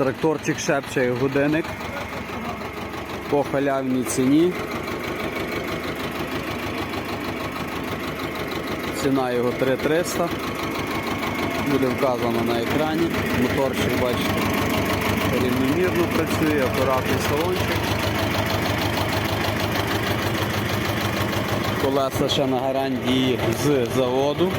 Тракторчик шепче годинник по халявній ціні. Ціна його 3300. Буде вказано на екрані. Моторчик, бачите, рівномірно працює, акуратний салончик. Колеса ще на гарантії з заводу.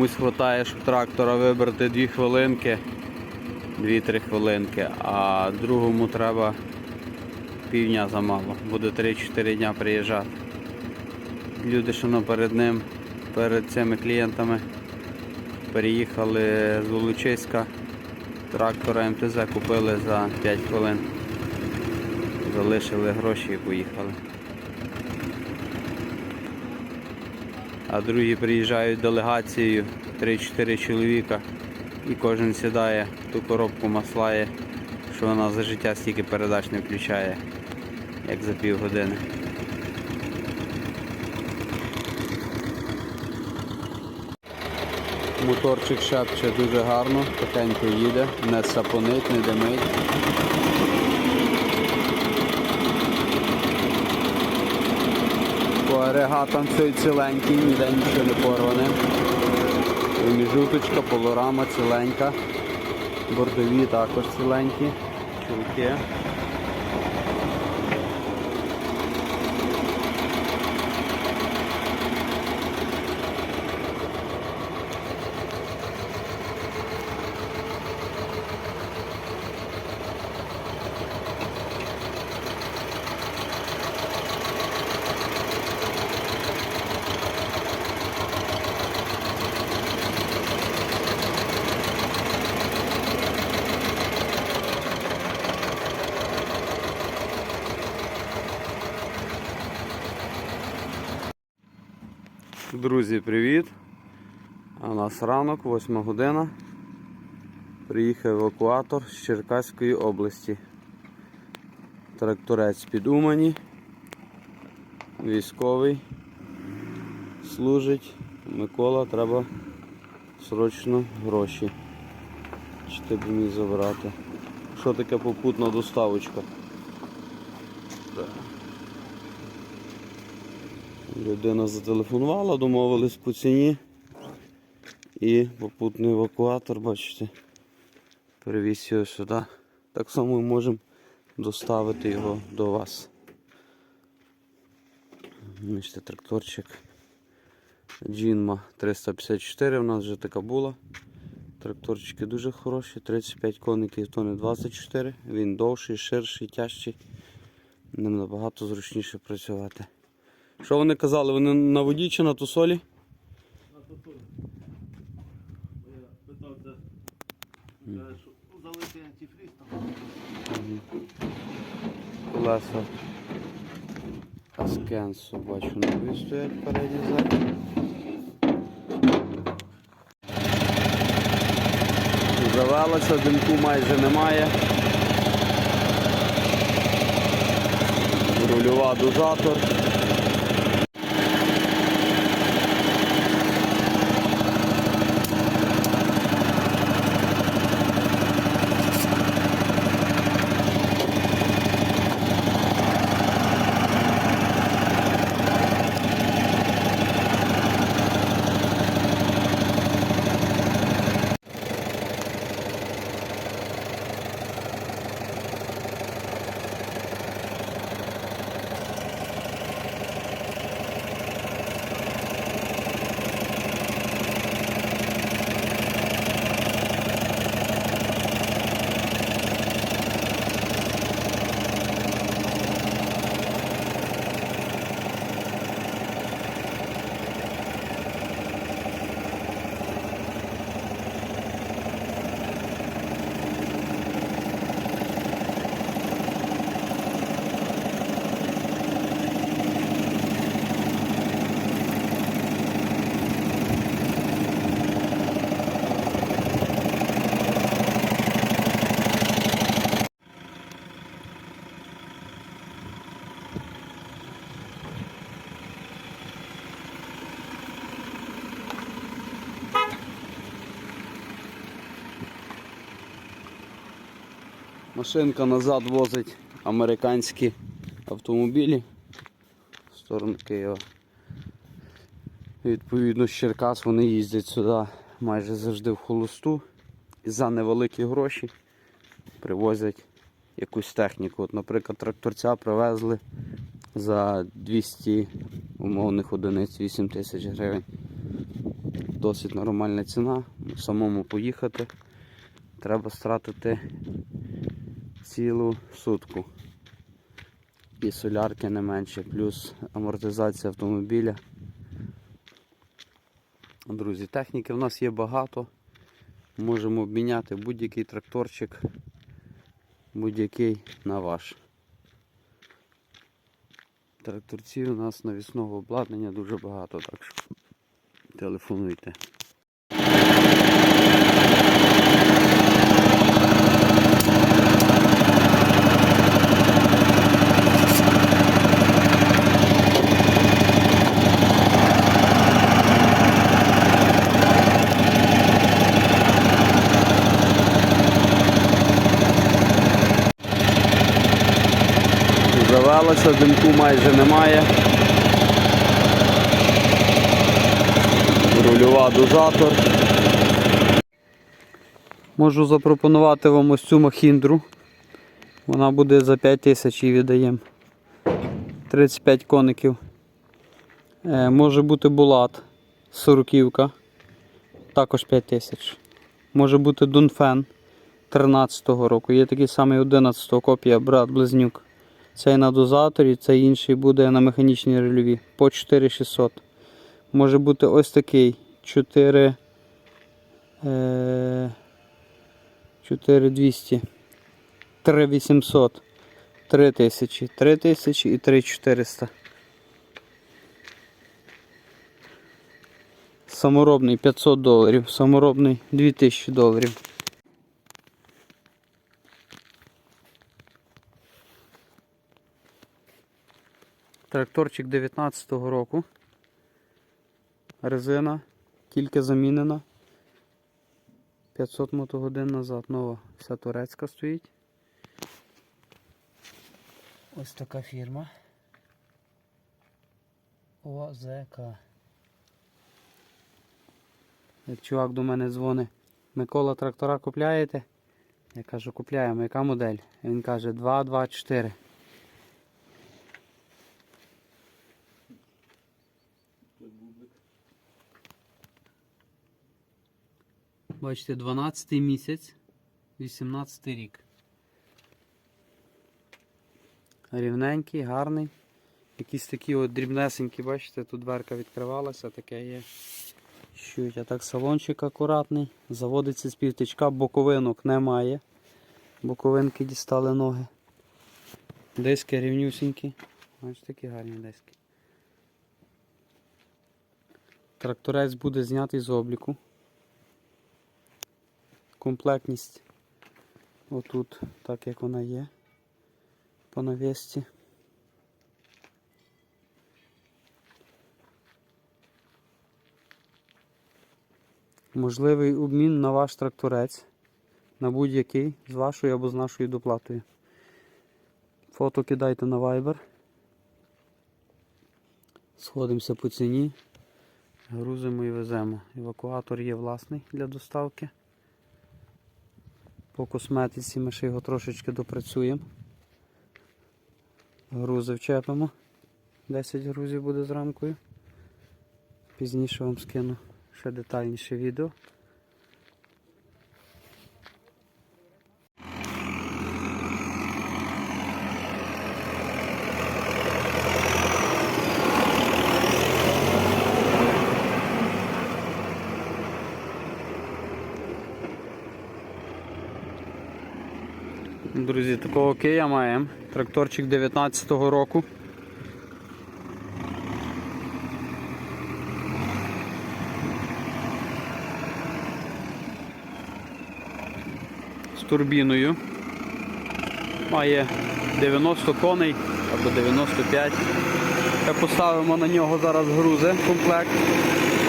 Комусь вистачає, щоб трактора вибрати 2 хвилинки, 2-3 хвилинки, а другому треба півдня замало. Буде 3-4 дня приїжджати. Люди, що наперед ним, перед цими клієнтами переїхали з Волочиська, трактора МТЗ купили за 5 хвилин. Залишили гроші і поїхали. А другі приїжджають делегацією 3-4 чоловіка і кожен сідає ту коробку маслає, що вона за життя стільки передач не включає, як за півгодини. Моторчик шепче дуже гарно, тихенько їде, не сапонить, не димить. По танцює ціленький, ніде нічого не порване. Міжуточка, полорама ціленька. Бордові також ціленькі. Чулки. Друзі, привіт! У нас ранок, 8 година. Приїхав евакуатор з Черкаської області. Тракторець під Умані. Військовий. Служить. Микола, треба срочно гроші. Чи б міг забрати? Що таке попутна доставочка? Людина зателефонувала, домовились по ціні. І попутний евакуатор, бачите, перевіз його сюди. Так само ми можемо доставити його до вас. Бачите, тракторчик Джинма 354 у нас вже така була. Тракторчики дуже хороші, 35 коників, то не 24. Він довший, ширший, тяжчий. Ним набагато зручніше працювати. Що вони казали? Вони на воді чи на тусолі? На туту. Я питав, де каже, ну, залити антифріз там. Колеса Аскенсу бачу нові стоять передні задні. Завелося, димку майже немає. Рульова дозатор. Машинка назад возить американські автомобілі в сторону Києва. Відповідно, з Черкас вони їздять сюди майже завжди в холосту і за невеликі гроші привозять якусь техніку. От, наприклад, тракторця привезли за 200 умовних одиниць 8 тисяч гривень. Досить нормальна ціна. Самому поїхати треба стратити цілу сутку. І солярки не менше, плюс амортизація автомобіля. Друзі, техніки в нас є багато. Можемо обміняти будь-який тракторчик, будь-який на ваш. Тракторців у нас навісного обладнання дуже багато, так що телефонуйте. Завелося, димку майже немає. Рульова дозатор. Можу запропонувати вам ось цю махіндру. Вона буде за 5 тисяч і віддаємо. 35 коників. Е, може бути булат, сороківка, також 5 тисяч. Може бути Дунфен 13-го року. Є такий самий 11-го копія, брат Близнюк. Цей на дозаторі, цей інший буде на механічній рельові по 4600. Може бути ось такий 4. Е, 4200. 3800. 3000. 3000 і 3400. Саморобний 500 доларів. Саморобний 2000 доларів. Тракторчик 19-го року. Резина тільки замінена. 500 мотогодин назад нова вся турецька стоїть. Ось така фірма. ОЗК. Як чувак до мене дзвонить. Микола трактора купляєте? Я кажу, купляємо. Яка модель? Він каже 224. Бачите, 12 місяць, 18 рік. Рівненький, гарний. Якісь такі от дрібнесенькі, бачите, тут дверка відкривалася, таке є. Щуть, а так салончик акуратний. Заводиться з півтичка, боковинок немає. Боковинки дістали ноги. Диски рівнюсінькі. Ось такі гарні диски. Тракторець буде знятий з обліку. комплектність отут, так як вона є по навісці. Можливий обмін на ваш тракторець на будь-який з вашою або з нашою доплатою. Фото кидайте на Viber. Сходимося по ціні. Грузимо і веземо. Евакуатор є власний для доставки. По косметиці ми ще його трошечки допрацюємо. Грузи вчепимо. 10 грузів буде з рамкою. Пізніше вам скину ще детальніше відео. Друзі, такого Кия маємо. Тракторчик 19-го року. З турбіною. Має 90 коней або 95. Ще поставимо на нього зараз грузи комплект.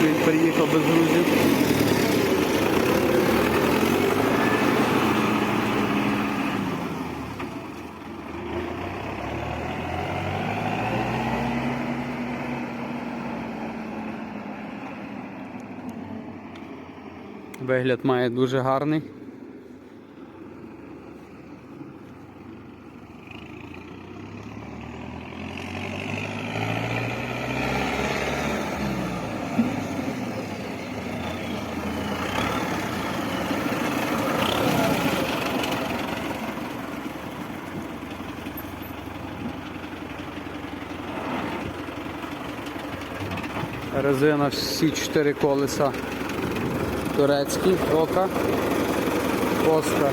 Він приїхав без грузів. Вигляд має дуже гарний. Резина всі чотири колеса турецькі, ока, оска